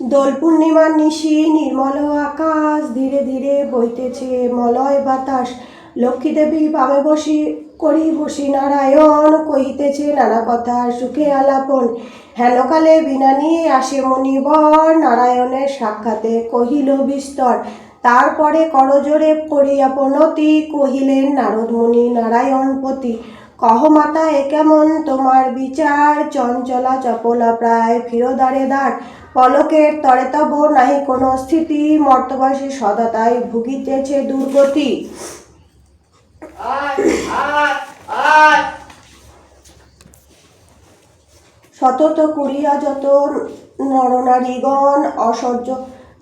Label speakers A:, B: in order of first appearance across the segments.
A: দোল পূর্ণিমার নিশি, নির্মল আকাশ ধীরে ধীরে বইতেছে মলয় বাতাস। লক্ষ্মী দেবী বামে বসি, করি বসি নারায়ণ কহিতেছে নানা কথা সুখে আলাপন। হেনকালে বিনা নিয়ে আসে মণিবর, নারায়ণের সাক্ষাতে কহিল বিস্তর। তারপরে করজোরে করিয়া প্রণতি কহিলেন নারদ মুনি নারায়ণপতি। কহ মাতা এ কেমন তোমার বিচার? চঞ্চলা চপলা প্রায় ফিরোদারে দ্বার পলকের তরে তব নাহি কোনো স্থিতি। মর্তবাসী সদা তাই ভুগিতেছে দুর্গতি। শতত কুড়িয়া যত নরনারীগণ অসহ্য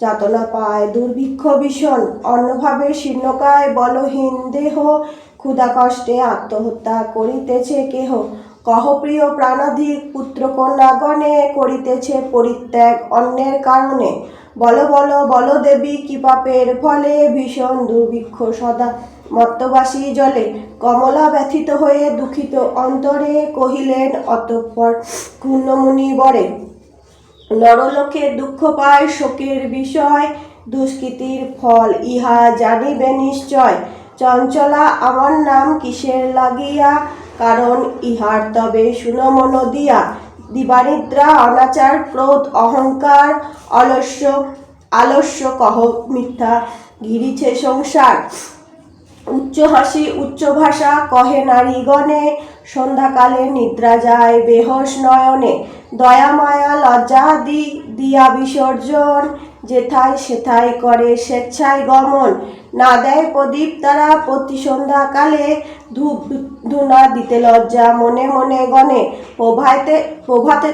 A: যাতনা পায় দুর্ভিক্ষ ভীষণ। অন্যভাবে শীর্ণকায় বলহীন দেহ ক্ষুধা কষ্টে আত্মহত্যা করিতেছে কেহ। কহ, প্রিয় প্রাণাধিক পুত্র কন্যাগণে করিতেছে পরিত্যাগ অন্যের কারণে। বল বল বল দেবী, কি পাপের ফলে ভীষণ দুর্ভিক্ষ সদা মত্তবাসী জলে। কমলা ব্যথিত হয়ে দুঃখিত অন্তরে কহিলেন অতঃপর কুণ্যমুনি বরে, নরলোকে দুঃখ পায় শোকের বিষয়, দুষ্কৃতির ফল ইহা জানিবে নিশ্চয়। চঞ্চলা, আমার নাম কিসের লাগিয়া? কারণ ইহার তবে সুনমন দিয়া দিবানিদ্রা, অনাচার, ক্রোধ, অহংকার, অলস্য, আলস্য কহ মিথ্যা ঘিরিছে সংসার। উচ্চ হাসি, উচ্চ ভাষা কহে নারীগণে, সন্ধ্যাকালে নিদ্রা যায় বেহস নয়নে। দয়া, মায়া, লজ্জা দি, দিয়া বিসর্জন। যেথায় সেথায় করে স্বেচ্ছায় গমন। না দেয় প্রদীপ তারা প্রতি সন্ধ্যাকালে। ধূপ ধুনা দিতে লজ্জা মনে মনে গণে। প্রভাতে প্রভাতে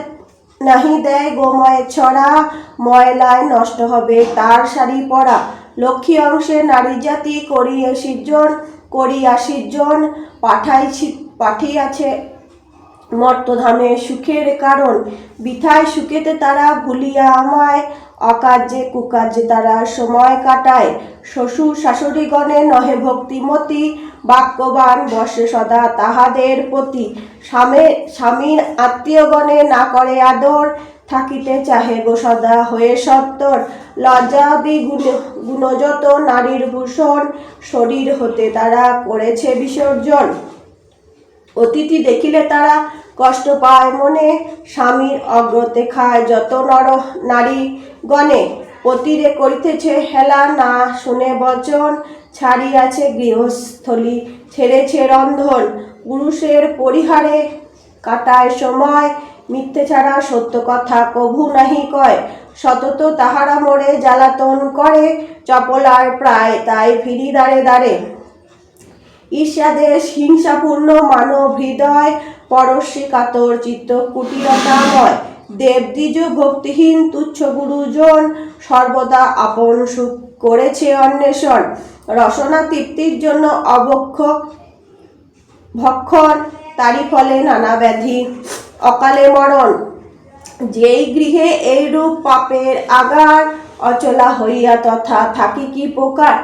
A: নাহি দেয় গোময় ছড়া। ময়লায় নষ্ট হবে তার শাড়ি পরা। লক্ষ্মী অংশে নারী জাতি করিয়া সৃজন করিয়া সৃজন। পাঠাইছি, পাঠিয়াছে মর্তধামে সুখের কারণ। বিথায় সুখেতে তারা ভুলিয়া আমায়। অকার্যে কুকার্যে তারা সময় কাটায়। শ্বশুর শাশুড়িগণে নহে ভক্তিমতি বাক্যবান বসে সদা তাহাদের প্রতি। স্বামী, স্বামীর আত্মীয়গণে না করে আদর, থাকিতে চাহে গো সদা হয়ে সত্তর। লজ্জাদি গুণ গুণযত নারীর ভূষণ, শরীর হতে তারা করেছে বিসর্জন। অতিথি দেখিলে তারা কষ্ট পায় মনে। স্বামীর অগ্রতে খায় যত নর নারী গণে। অতিরে করিতেছে হেলা না শুনে বচন। ছাড়িয়াছে গৃহস্থলী, ছেড়েছে রন্ধন। পুরুষের পরিহারে কাটায় সময়। মিথ্যে ছাড়া সত্য কথা কভু নাহি কয়। সতত তাহারা মোড়ে জ্বালাতন করে। চপলার প্রায় তাই ফিরি দাঁড়ে দাঁড়ে ঈর্ষাদেশ, হিংসাপূর্ণ মানব হৃদয়। পরশ্রী কাতর চিত্ত কুটিরতাময় দেবদ্বিজ ভক্তিহীন তুচ্ছ গুরুজন সর্বদা আপন সুখ করেছে অন্বেষণ। রসনা তৃপ্তির জন্য অবক্ষ ভক্ষণ, তারই ফলে নানা ব্যাধি, অকালে মরণ। যেই গৃহে এইরূপ পাপের আগার, অচলা হইয়া তথা থাকি কি প্রকার?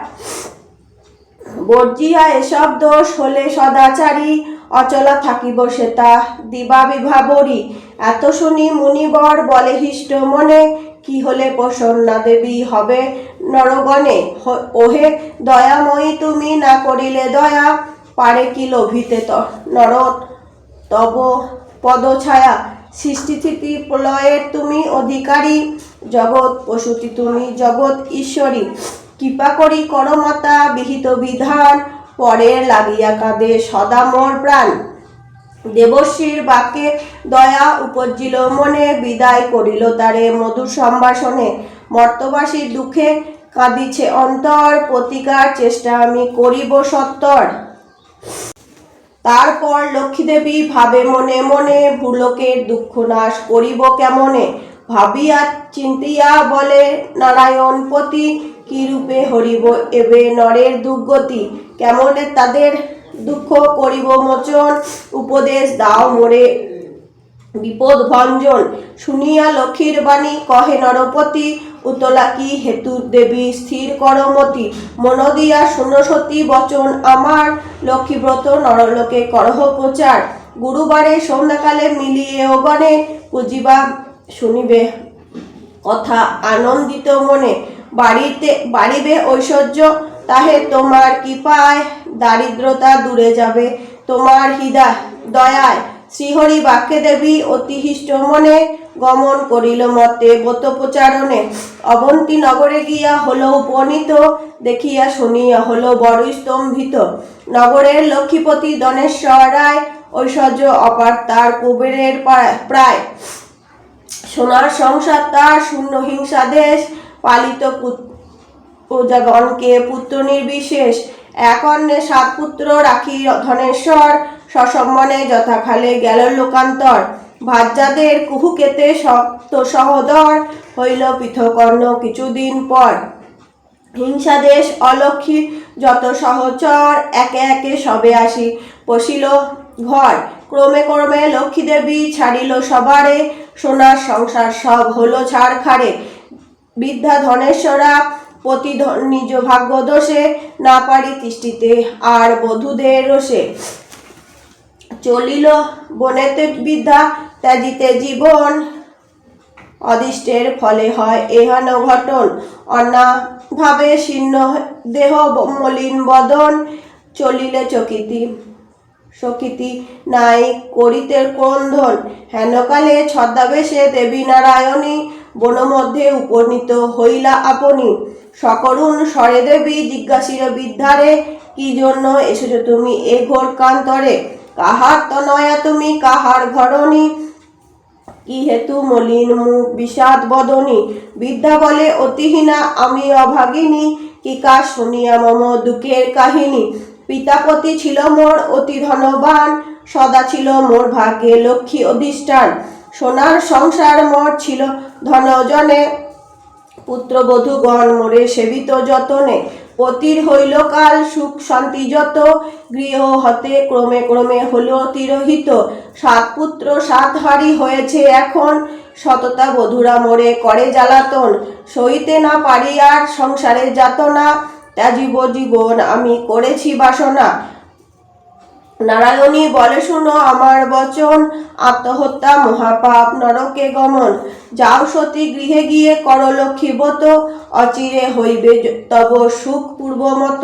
A: বর্জিয়া এসব দোষ হলে সদাচারী অচলা থাকিব সেতা দিবা বিভাবরী। এত শুনি মুনিবর বলে, হিষ্ট মনে, কি হলে প্রসন্না দেবী হবে নরগণে? ওহে দয়াময়ী, তুমি না করিলে দয়া। পারে কি লোভিতে ত নর তব পদছায়া সৃষ্টি স্থিতি প্রলয়ের তুমি অধিকারী। জগৎ পশুতি তুমি জগৎ ঈশ্বরী। কৃপা করি করমাতা, বিহিত বিধান। পরের লাগিয়া কাঁদে সদা মোর প্রাণ। দেবশ্রীর বাক্যে দয়া উপজিল, মনে বিদায় করিল তারে মধুর সম্ভাষণে। মর্তবাসী দুঃখে কাঁদিছে অন্তর, প্রতিকার চেষ্টা আমি করিব সত্তর। তারপর লক্ষ্মীদেবী ভাবে মনে মনে ভূলোকের দুঃখ নাশ করিব কেমনে? ভাবিয়া, চিন্তিয়া বলে, নারায়ণ পতি কি রূপে হরিব? এবে নরের দুর্গতি। কেমনে তাদের দুঃখ করিব মোচন? উপদেশ দাও মোরে। বিপদ ভঞ্জন। শুনিয়া লক্ষ্মীর বাণী কহে নরপতি, উতলা কি হেতু দেবী? স্থির করমতি মন দিয়া শুনসতী বচন আমার। লক্ষ্মীব্রত নরলোকে করহ প্রচার। গুরুবারে সন্ধ্যাকালে মিলিয়ে ওগণে পুজিবা শুনিবে কথা আনন্দিত মনে। বাড়িতে বাড়িবে ঐশ্বর্য, তাহে তোমার কৃপায় দারিদ্রতা দূরে যাবে। তোমার হৃদয় দয়ায় শ্রীহরি বাক্যে দেবী অতিহিষ্ট মনে গমন করিল মতে ব্রত প্রচারণে অবন্তী নগরে গিয়া হলো উপনীত, দেখিয়া শুনিয়া হলো বড় স্তম্ভিত। নগরের লক্ষ্মীপতি দনেশ্বর রায়, ঐশ্বর্য অপার তার কুবেরের প্রায়- সোনার সংসার, তার শূন্য হিংসা দেশ পালিত প্রজাগণকে পুত্র নির্বিশেষ এক অন্যে সাত পুত্র রাখি ধনেশ্বর, সসম্মানে যথাখালে গেল লোকান্তর। ভাজ্যাদের কুহুকেতে সপ্ত সহদর হইল পৃথকর্ণ কিছুদিন পর। হিংসা দেশ অলক্ষী যত সহচর একে একে সবে আসি পশিল ঘর ক্রমে ক্রমে লক্ষ্মী দেবী ছাড়িল সবারে, সোনার সংসার সব হলো ছাড়খাড়ে। বিদ্যা ধনেশ্বরা প্রতি ধ- নিজ ভাগ্য দোষে না পারি তিষ্ঠিতে আর বধূদের রোষে। চলিল বনেতে বিদ্যা, ত্যাজিতে জীবন, অদিষ্টের ফলে হয় এহেন ঘটন। অন্যাভাবে শীর্ণ দেহ মলিন বদন, চলিলে চকিতি, সকিতি নাই করিতে ক্রন্দন। হেনকালে ছদ্মাবেশে দেবী নারায়ণী বনমধ্যে উপনীত হইলা আপনি। সকরুণ স্বরে দেবী জিজ্ঞাসির বিদ্যারে, কি জন্য এসেছ তুমি এ ঘোর কান্তরে? কাহার তনয়া তুমি, কাহার ঘরণী? কি হেতু মলিন মুখ বিষাদ বদনী? বিদ্যা বলে, অতিহীনা, আমি অভাগিনী, কি কাজ শুনিয়া মম দুঃখের কাহিনী? পিতাপতি ছিল মোর অতি ধনবান, সদা ছিল মোর ভাগ্যে লক্ষ্মী অধিষ্ঠান। সোনার সংসার মোর ছিল ধনজনে। পুত্রবধূগণ মোরে সেবিত যতনে। পতির হইল কাল সুখ শান্তি যত। গৃহ হতে ক্রমে ক্রমে হল তিরোহিত। সাত পুত্র, সাত হারি হয়েছে এখন। সততা বধুরা মোরে করে জ্বালাতন। সইতে না পারি আর সংসারে যাতনা। ত্যাজিব জীবন আমি করেছি বাসনা। নারায়ণী বলে শুনো আমার বচন, আত্মহত্যা, মহাপাপ, নরকে গমন। যাও সতী গৃহে গিয়ে কর লক্ষ্মীবত অচিরে হইবে তব সুখ পূর্বমত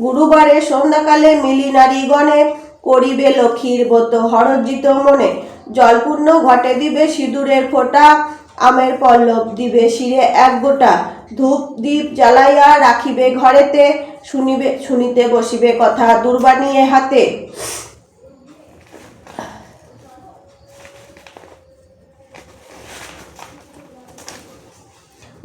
A: গুরুবারে সন্ধ্যাকালে মিলি নারীগণে করিবে লক্ষ্মীর ব্রত হরজিত মনে। জলপূর্ণ ঘটে দিবে সিঁদুরের ফোঁটা, আমের পল্লব দিবে শিরে এক গোটা। ধূপ দীপ জ্বালাইয়া রাখিবে ঘরেতে, শুনিবে শুনিতে বসিবে কথা দুর্বানিয়ে হাতে।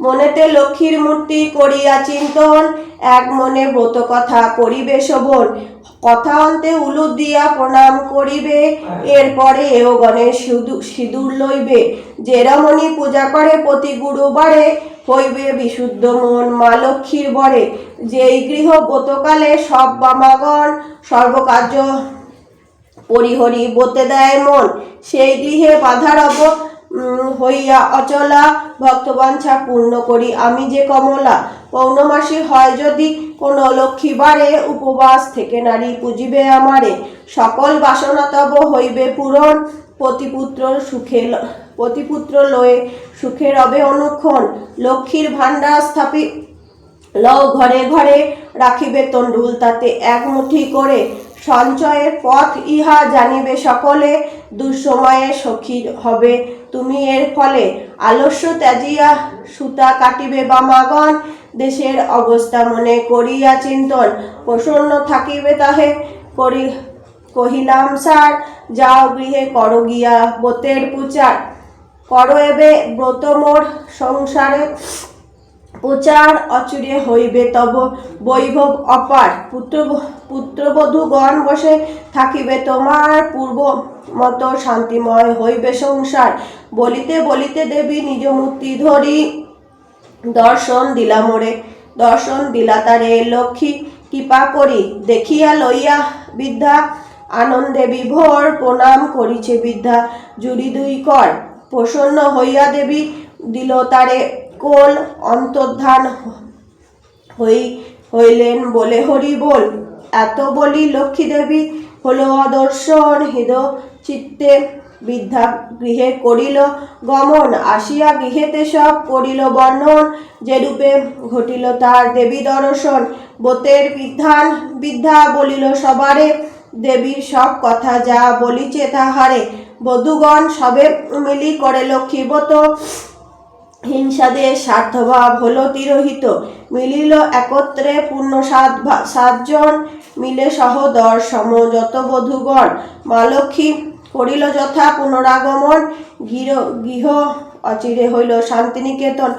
A: মনেতে লক্ষ্মীর মূর্তি করিয়া চিন্তন, এক মনে ব্রত কথা করিবে শোভন। কথা অন্তে উলু দিয়া প্রণাম করিবে, এরপরে এও গণেশ সিঁদু- সিঁদুর লইবে। যে রমণী পূজা করে প্রতি গুরুবারে হইবে বিশুদ্ধ মন মা লক্ষ্মীর বরে। যেই গৃহ ব্রতকালে সব বামাগণ সর্বকার্য পরিহরি বতে দেয় মন, সেই গৃহে বাধার অব হইয়া অচলা ভক্তবাঞ্ছা পূর্ণ করি। আমি যে কমলা, পৌর্ণমাসী হয় যদি কোন লক্ষ্মীবারে উপবাস থেকে নারী পুজিবে আমারে। সকল বাসনা তব হইবে পূরণ। পতিপুত্র সুখে পতিপুত্র লয়ে সুখে রবে অনুক্ষণ। লক্ষ্মীর ভাণ্ডার স্থাপি, লও ঘরে ঘরে রাখিবে তন্ডুল তাতে এক মুঠি করে। সঞ্চয়ের পথ ইহা জানিবে সকলে, দুঃসময়ে সখী হবে তুমি এর ফলে। আলস্য ত্যাজিয়া সুতা কাটিবে বামাগণ, দেশের অবস্থা মনে করিয়া চিন্তন। প্রসন্ন থাকিবে তাহে, করি কহিলাম, স্যার, যাও গৃহে কর গিয়া বোতের পূচার করো এবে ব্রত মোর সংসারে প্রচার অচিরে হইবে তব বৈভব অপার। পুত্র পুত্রবধূ গণ বসে থাকিবে তোমার পূর্ব মতো শান্তিময় হইবে সংসার। বলিতে বলিতে দেবী নিজ মূর্তি ধরি দর্শন দিলা মোরে, দর্শন দিলা তারে লক্ষ্মী কৃপা করি। দেখিয়া লইয়া বিদ্যা, আনন্দে বিভোর প্রণাম করিছে বিদ্যা, জুড়ি দুই কর। প্রসন্ন হইয়া দেবী দিল তারে কোল অন্তর্ধান হই, হইলেন বলে হরি বল। এত বলি লক্ষ্মী দেবী হলো অদর্শন হৃদ চিত্তে বৃদ্ধা গৃহে করিল গমন, আসিয়া গৃহেতে সব করিল বর্ণন যেরূপে ঘটিল তার দেবী দর্শন। বোতের বিধান বিদ্যা বলিল সবারে দেবীর সব কথা যা বলিছে তাহারে। বধূগণ সবে মিলি করে লক্ষ্মীবত হিংসাদে স্বার্থভাব হলো তিরোহিত। মিলিল একত্রে পূর্ণ সাত সাতজন মিলে সহদর সম যত বধূগণ। মা লক্ষ্মী করিল যথা পুনরাগমন। গৃহ গৃহ অচিরে হইল শান্তিনিকেতন।